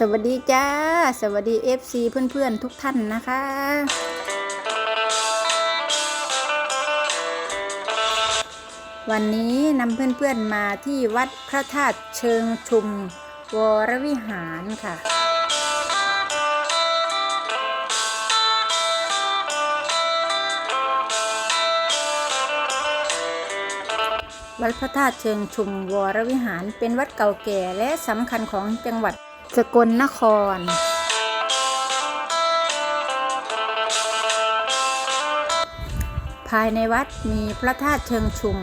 สวัสดีจ้า สวัสดี FC เพื่อนๆทุกท่านนะคะ วันนี้นำเพื่อนๆมาที่วัดพระธาตุเชิงชุม วรวิหารค่ะวัดพระธาตุเชิงชุมวรวิหารเป็นวัดเก่าแก่และสำคัญของจังหวัด สกลนคร ภายในวัดมีพระธาตุเชิงชุม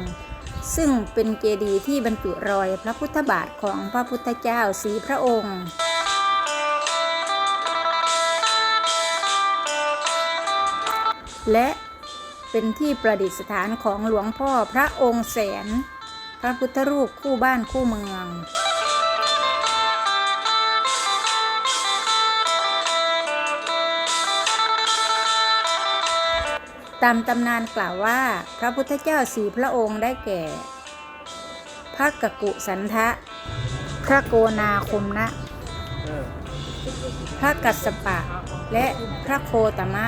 ซึ่งเป็นเจดีย์ที่บรรจุรอยพระพุทธบาทของพระพุทธเจ้าสีพระองค์และเป็นที่ประดิษฐานของหลวงพ่อพระองค์แสน พระพุทธรูปคู่บ้านคู่เมือง ตามตำนานกล่าวว่า พระพุทธเจ้าสี่พระองค์ได้แก่ พระกกุสันทะ พระโกนาคมนะ พระกัสสปะ และพระโคตมะ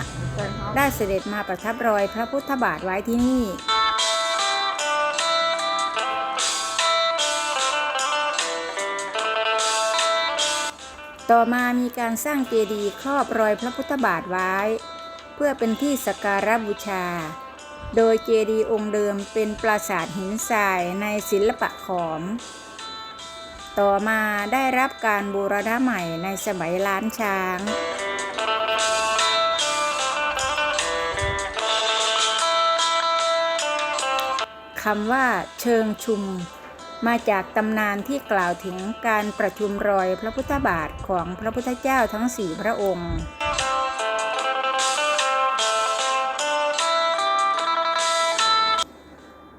ได้เสด็จมาประทับรอยพระพุทธบาทไว้ที่นี่ต่อมามีการสร้างเจดีย์ครอบรอยพระพุทธบาทไว้ เพื่อเป็นที่สักการบูชา โดยเจดีย์องค์เดิมเป็นปราสาทหินทรายในศิลปะขอม ต่อมาได้รับการบูรณะใหม่ในสมัยล้านช้างคำว่าเชิงชุม มาจากตำนานที่กล่าวถึงการประชุมรอยพระพุทธบาทของพระพุทธเจ้าทั้งสี่พระองค์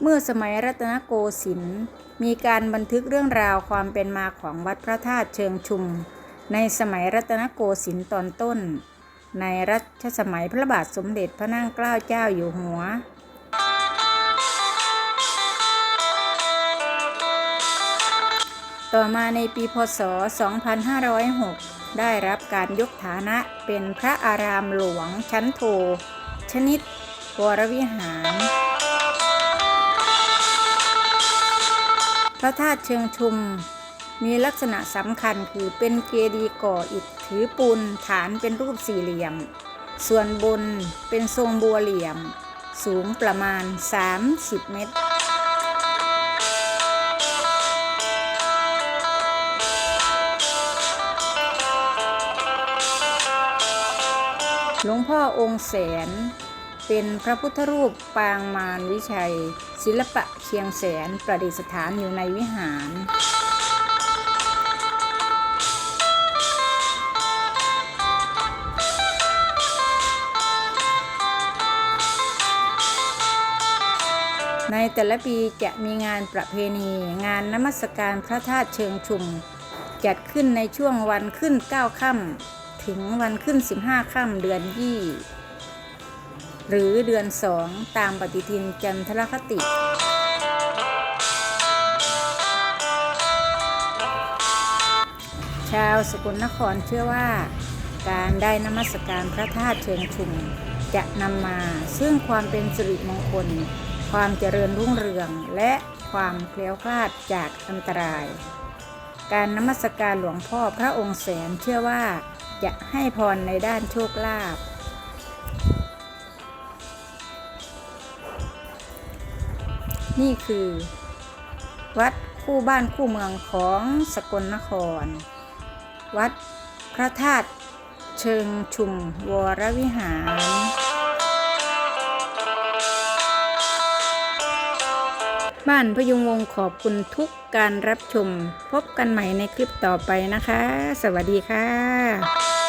เมื่อสมัยรัตนโกสินทร์มีการบันทึกเรื่องราวความเป็นมาของวัดพระธาตุเชิงชุม ในสมัยรัตนโกสินทร์ตอนต้น ในรัชสมัยพระบาทสมเด็จพระนั่งเกล้าเจ้าอยู่หัวต่อมาในปีพศ 2506 ได้รับการยกฐานะเป็นพระอารามหลวงชั้นโท ชนิดวรวิหาร ระธาตุเชิงชุม มีลักษณะสำคัญคือเป็นเจดีย์ก่ออิฐถือปูนฐานเป็นรูปสี่เหลี่ยม ส่วนบนเป็นทรงบัวเหลี่ยม สูงประมาณ 30 เมตรหลวงพ่อองค์แสน เป็นพระพุทธรูปปางมารวิชัย ศิลปะเชียงแสนประดิษฐานอยู่ในวิหารในแต่ละปีจะมีงานประเพณี งานนมัสการพระธาตุเชิงชุม จัดขึ้นในช่วงวันขึ้น 9 ค่ำถึงวันขึ้น 15 ค่ำเดือนยี่ หรือเดือนสองตามปฏิทินจันทรคติ ชาวสกลนครเชื่อว่า การได้นมัสการพระธาตุเชิงชุมจะนำมาซึ่งความเป็นสิริมงคล ความเจริญรุ่งเรืองและความแคล้วคลาดจากอันตราย การนมัสการหลวงพ่อพระองค์แสนเชื่อว่าจะให้พรในด้านโชคลาภ นี่คือวัดคู่บ้านคู่เมืองของสกลนคร วัดพระธาตุเชิงชุมวรวิหาร บ้านพยุงวงขอบคุณทุกการรับชม พบกันใหม่ในคลิปต่อไปนะคะ สวัสดีค่ะ